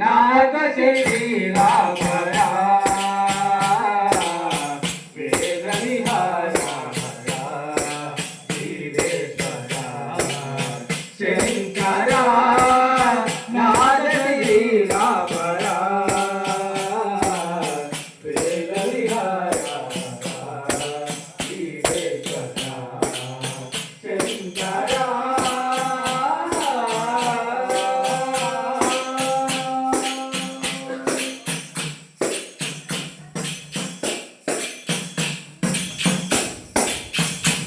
ನಾಗ ಶ್ರೀ ರಾಘ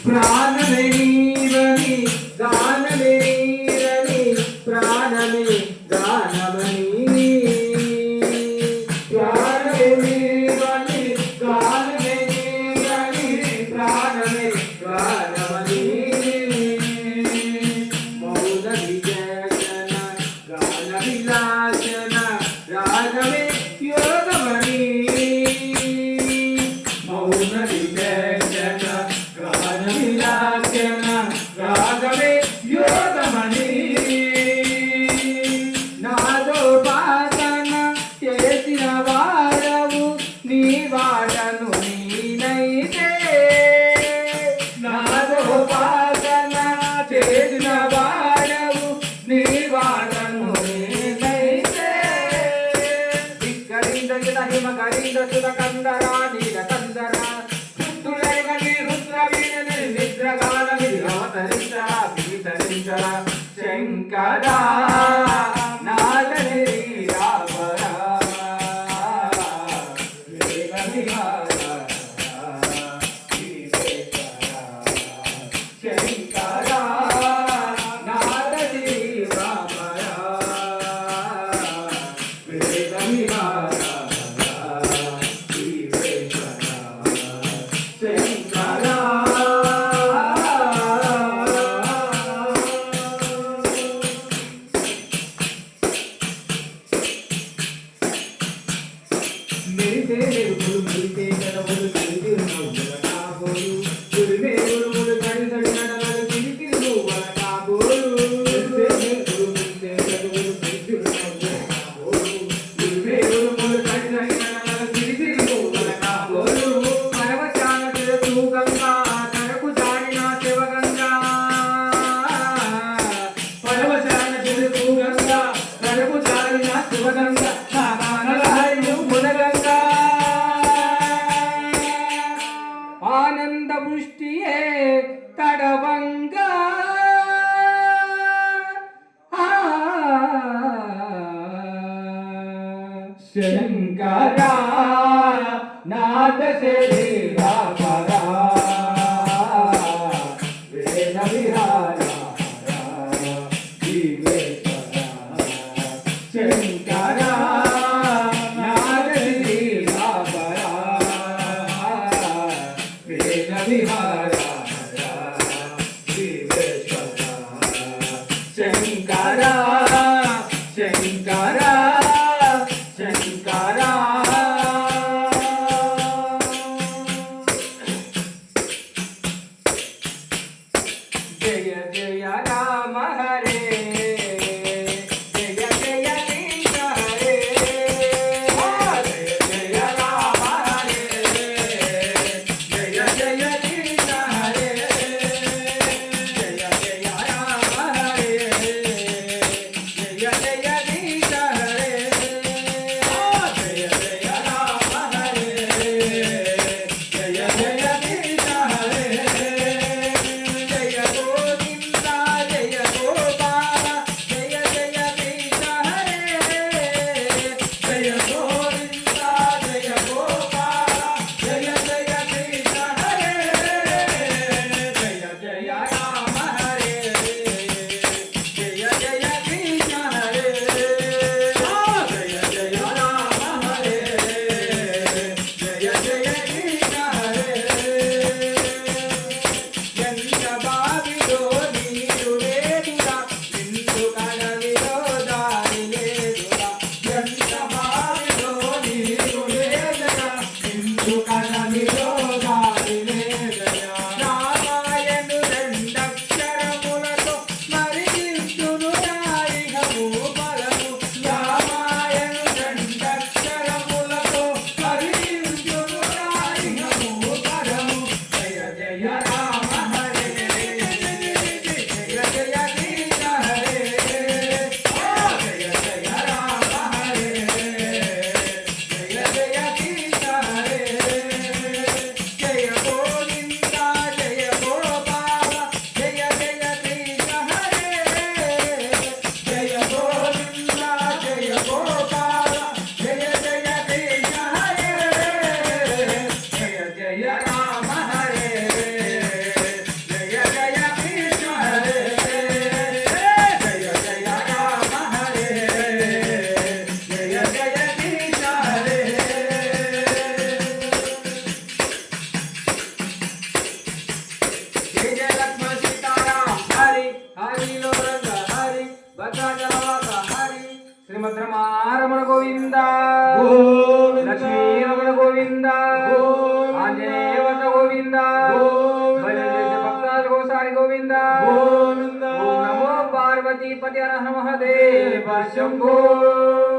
ప్రాణమే నీవని గానమే నీరని ప్రాణమే గానమని నాశన రాగమే యోగమణి నాదో పాసన చేసిన వారవు నీ వాడను నేనైతే నాదో పాసన చేసిన వారవు నీ వాడను నేనైతే ఇక్కడింద హిమ కరింద సుత కందరా నీల కందరా శంకరా ಆನಂದ ಪುಷ್ಟಿಯೇ ತಡವಂಗ ಶಂಕರ ನಾದ ಸೇರಿ yeah, yeah. శ్రీమద్రమా రమణ గోవింద లక్ష్మీ రమణ గోవింద ఆంజనేయవత గోవింద భక్తాల గోసారి గోవింద ఓం నమో పార్వతీపతి అరహ మహదేవ శంభో